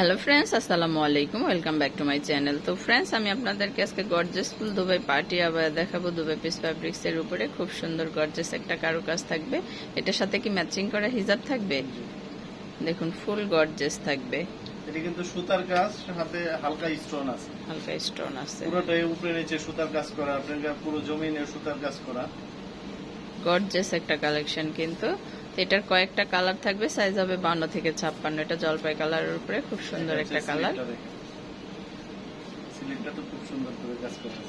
Hello friends আসসালামু আলাইকুম welcome back to my channel তো ফ্রেন্ডস আমি আপনাদেরকে আজকে গর্জেস ফুল দুবাই পার্টি আবার দেখাবো। দুবাই পিস ফ্যাব্রিক্স এর উপরে। খুব সুন্দর গর্জেস একটা কারুকাজ থাকবে। এটার সাথে কি ম্যাচিং করা হিজাব থাকবে? দেখুন ফুল গর্জেস থাকবে। এটা কিন্তু সুতার কাজ হাতে হালকা স্টোন আছে। হালকা স্টোন আছে। পুরোটাই উপরে নিচে সুতার কাজ করা আপনার পুরো জমিনে সুতার কাজ করা। গর্জেস একটা কালেকশন কিন্তু। এটার কয়েকটা কালার থাকবে সাইজ হবে বান্ন থেকে ছাপ্পান্ন। এটা জলপাই কালারের উপরে খুব সুন্দর একটা কালার। তো খুব সুন্দর করে কাজ করা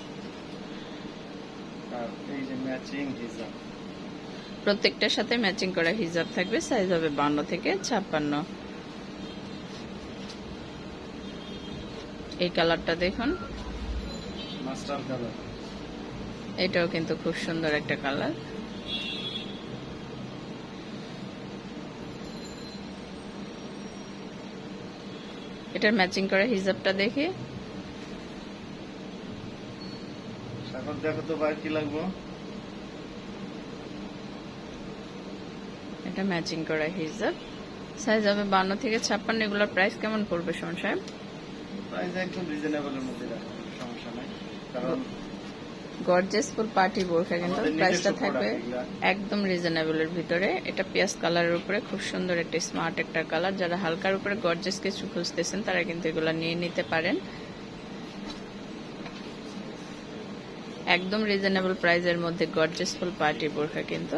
আর এই যে ম্যাচিং হিজাব। প্রত্যেকটার সাথে ম্যাচিং করা হিজাব থাকবে সাইজ হবে বান্ন থেকে ছাপ্পান্ন। এই কালারটা দেখুন। Master colour. এটাও কিন্তু খুব সুন্দর একটা কালার। এটার ম্যাচিং করা হিজাবটা দেখি। এখন দেখো তো ভাই কি লাগবো। এটা ম্যাচিং করা হিজাব। সাইজ হবে বান্ন থেকে ছাপ্পান্ন এগুলোর প্রাইস কেমন পড়বে শোন সাহেব? প্রাইস একদম রিজনেবলের মধ্যে রাখা সমস্যা নাই। কারণ গর্জেস ফুল পার্টি বোরখা কিন্তু প্রাইসটা থাকবে। একদম রিজনেবলের ভিতরে। এটা পেঁয়াজ কালারের উপরে খুব সুন্দর একটা স্মার্ট একটা কালার যারা হালকার উপরে গর্জেস কিছু খুঁজতেছেন তারা কিন্তু এগুলো নিয়ে নিতে পারেন। একদম রিজনেবল প্রাইসের মধ্যে গর্জেস ফুল পার্টি বোরখা কিন্তু।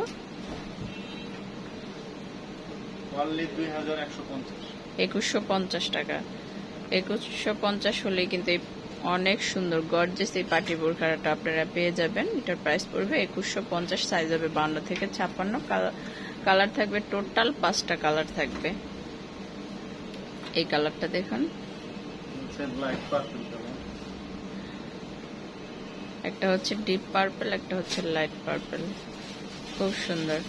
একুশশো পঞ্চাশ টাকা। একুশশো পঞ্চাশ হলেই কিন্তু এই অনেক সুন্দর গর্জেস এই পাটি বোরখাটা আপনারা পেয়ে যাবেন। এটার প্রাইস পড়বে একুশশো পঞ্চাশ সাইজ হবে বান্ন থেকে ছাপ্পান্ন। কালার থাকবে টোটাল পাঁচটা কালার থাকবে। এই কালারটা দেখুন। একটা হচ্ছে ডিপ পার্পল একটা হচ্ছে লাইট পার্পল খুব সুন্দর।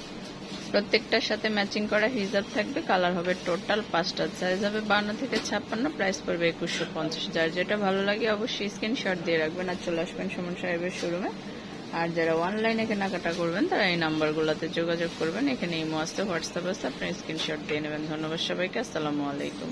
প্রত্যেকটার সাথে ম্যাচিং করা হিজাব থাকবে, কালার হবে টোটাল পাঁচটা। সাইজ হবে বান্ন থেকে ছাপ্পান্ন, প্রাইস পড়বে একুশশো পঞ্চাশ। যার যেটা ভালো লাগে অবশ্যই স্ক্রিনশট দিয়ে রাখবেন আর চলে আসবেন সুমন সাহেবের শোরুমে আর যারা অনলাইনে কেনাকাটা করবেন, তারা এই নাম্বারগুলোতে যোগাযোগ করবেন। এখানে এই আসতে হোয়াটসঅ্যাপ আছে আপনি স্ক্রিনশট দিয়ে নেবেন। ধন্যবাদ সবাইকে, আসসালামু আলাইকুম।